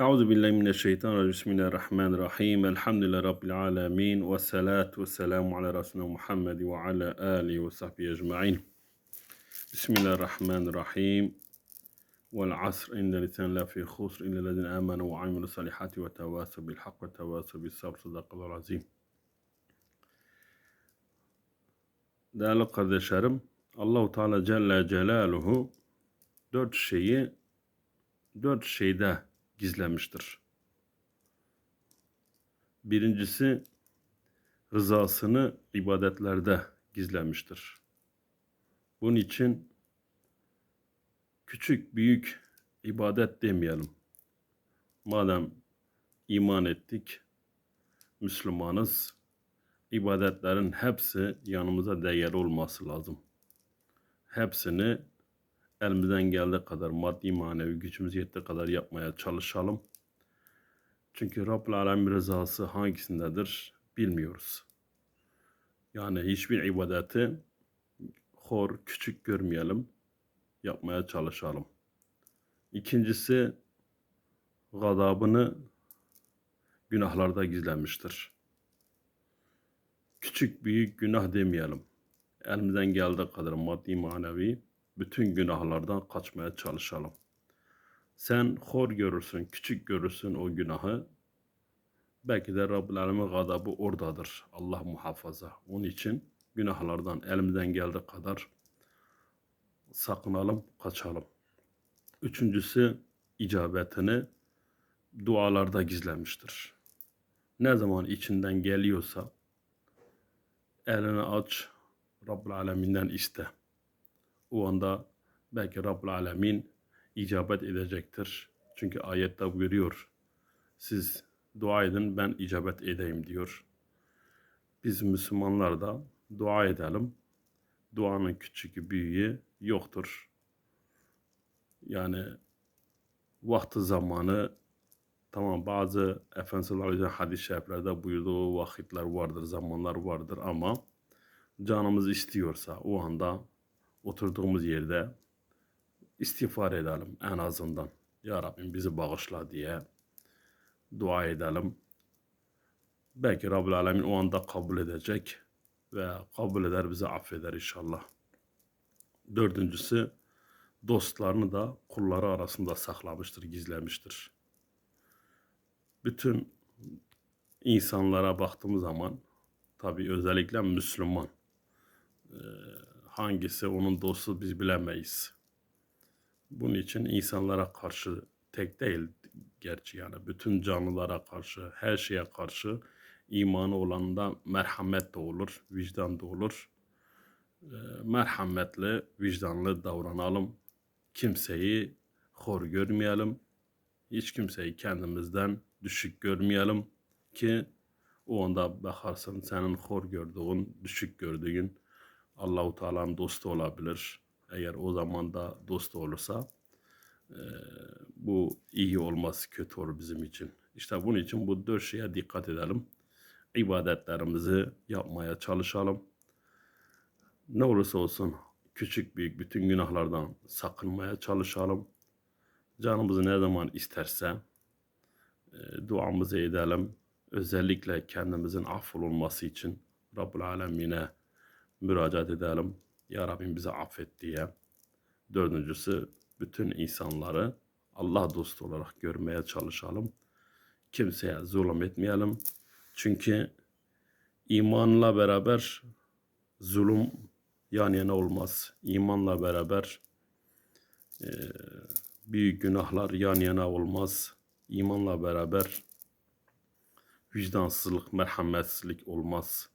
أعوذ بالله من الشيطان الرجيم. بسم الله الرحمن الرحيم. الحمد لله رب العالمين والصلاة والسلام على رسولنا محمد وعلى آله وصحبه أجمعين. بسم الله الرحمن الرحيم. والعصر إن الإنسان لا في خسر إلا الذين آمنوا وعملوا الصالحات وتواصوا بالحق وتواصوا بالصبر. صدق الله العظيم. ده لقد شرم الله تعالى جل جلاله دوت شيء دوت شيء ده gizlemiştir. Birincisi rızasını ibadetlerde gizlemiştir. Bunun için küçük büyük ibadet demeyelim. Madem iman ettik, Müslümanız, ibadetlerin hepsi yanımıza değerli olması lazım. Hepsini elimizden geldiği kadar maddi manevi gücümüz yettiği kadar yapmaya çalışalım. Çünkü Rabbül Alem rızası hangisindedir bilmiyoruz. Yani hiçbir ibadeti hor, küçük görmeyelim. Yapmaya çalışalım. İkincisi gadabını günahlarda gizlenmiştir. Küçük büyük günah demeyelim. Elimizden geldiği kadar maddi manevi bütün günahlardan kaçmaya çalışalım. Sen hor görürsün, küçük görürsün o günahı. Belki de Rabbül Alemin gadabı oradadır. Allah muhafaza. Onun için günahlardan elimizden geldiği kadar sakınalım, kaçalım. Üçüncüsü icabetini dualarda gizlemiştir. Ne zaman içinden geliyorsa elini aç, Rabbül Alemin'den iste o anda belki Rabbul Alemin icabet edecektir. Çünkü ayette buyuruyor. Siz dua edin ben icabet edeyim diyor. Biz Müslümanlar da dua edelim. Duanın küçüğü büyüğü yoktur. Yani vakti zamanı tamam bazı Efendimiz hadis-i şeriflerde buyurduğu vakitler vardır, zamanlar vardır ama canımız istiyorsa o anda oturduğumuz yerde istiğfar edelim en azından. Ya Rabbim bizi bağışla diye dua edelim. Belki Rabbül Alemin o anda kabul edecek ve kabul eder bizi affeder inşallah. Dördüncüsü dostlarını da kulları arasında saklamıştır, gizlemiştir. Bütün insanlara baktığımız zaman tabi özellikle Müslüman hangisi onun dostu biz bilemeyiz. Bunun için insanlara karşı tek değil gerçi yani bütün canlılara karşı, her şeye karşı imanı olanda merhamet de olur, vicdan da olur. E, merhametli, vicdanlı davranalım. Kimseyi hor görmeyelim. Hiç kimseyi kendimizden düşük görmeyelim ki o anda bakarsın senin hor gördüğün, düşük gördüğün Allahu Teala'nın dostu olabilir. Eğer o zaman da dostu olursa e, bu iyi olması kötü olur bizim için. İşte bunun için bu dört şeye dikkat edelim. İbadetlerimizi yapmaya çalışalım. Ne olursa olsun küçük büyük bütün günahlardan sakınmaya çalışalım. Canımız ne zaman isterse e, duamızı edelim. Özellikle kendimizin affolunması için Rabbul Alemin'e müracaat edelim. Ya Rabbim bizi affet diye. Dördüncüsü bütün insanları Allah dostu olarak görmeye çalışalım. Kimseye zulüm etmeyelim. Çünkü imanla beraber zulüm yan yana olmaz. İmanla beraber e, büyük günahlar yan yana olmaz. İmanla beraber vicdansızlık, merhametsizlik olmaz.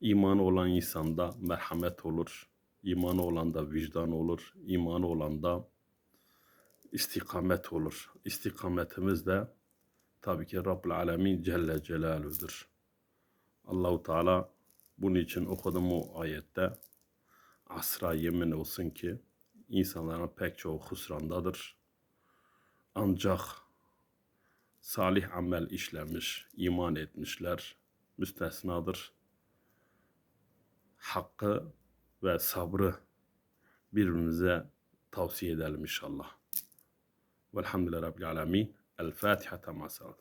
İmanı olan insanda merhamet olur. İmanı olan da vicdan olur. İmanı olan da istikamet olur. İstikametimiz de tabii ki Rabbül Alemin Celle Celaluhu'dur. Allahu Teala bunun için okudum o ayette asra yemin olsun ki insanların pek çoğu husrandadır. Ancak salih amel işlemiş, iman etmişler müstesnadır hakkı ve sabrı birbirimize tavsiye edelim inşallah. Velhamdülillahi Rabbil Alemin. El Fatiha temasal.